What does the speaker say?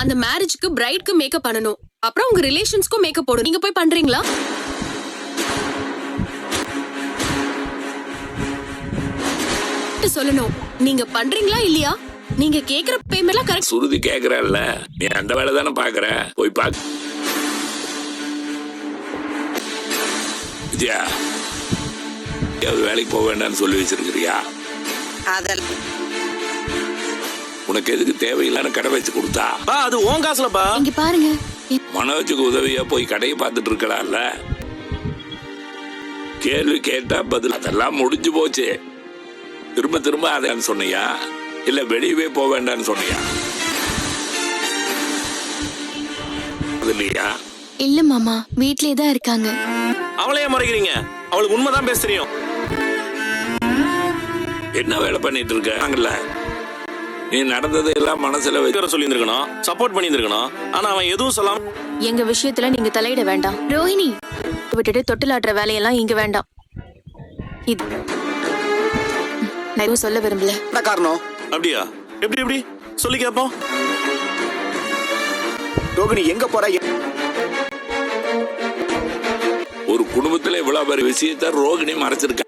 அந்த மேரேஜ்க்கு பிரைட்க்கு மேக்கப் பண்ணணும். அப்புறம் உங்க ரிலேஷன்ஸ்க்கும் மேக்கப் போடணும். நீங்க போய் பண்றீங்களா? சொல்லணும். நீங்க பண்றீங்களா இல்லையா? நீங்க கேக்குற பேமெண்ட்லாம் கரெக்ட் சுருதி கேக்குறல்ல. நீ அந்த வேலை தானே பாக்குற. போய் பாக். விஜயா எங்கேயாவது வேலைக்கு போக வேண்டாம்னு சொல்லி வச்சிருக்கிறியா? அதெல்லாம் உனக்கு எதுக்கு தேவையில்லாத கடை வச்சு கொடுத்தா? பா அது உன் காசுலப்பா. இங்க பாருங்க. மனோஜுக்கு உதவியா போய் கடையை பார்த்துட்டு இருக்கலாம்ல? கேள்வி கேட்டா பதில். அதெல்லாம் முடிஞ்சு போச்சு. திரும்ப திரும்ப அதான் சொன்னியா? இல்ல வெளியவே போக வேண்டாம்னு சொன்னியா? இல்லையா? இல்ல மாமா வீட்லயே தான் இருக்காங்க. அவளையே மறைக்கிறீங்க. அவளுக்கு உண்மைதான் பேச தெரியும் என்ன வேலை பண்ணிட்டு இருக்காங்கல்ல நீ நடந்ததை எல்லாம் மனசுல வைக்கிற சொல்லி இருந்திருக்கணும் சப்போர்ட் பண்ணி இருந்திருக்கணும் ஆனா அவன் எதுவும் சொல்லாம எங்க விஷயத்துல நீங்க தலையிட வேண்டாம். ரோஹிணி விட்டுட்டு தொட்டிலாட்டுற வேலையெல்லாம் இங்க வேண்டாம். இது நான் எதுவும் சொல்ல விரும்பல. என்ன காரணம்? அப்படியா? எப்படி எப்படி? சொல்லி கேப்போம். ரோகிணி எங்க போற? ஒரு குடும்பத்துல இவ்வளவு பெரிய விஷயத்த ரோகிணி மறைச்சிருக்க.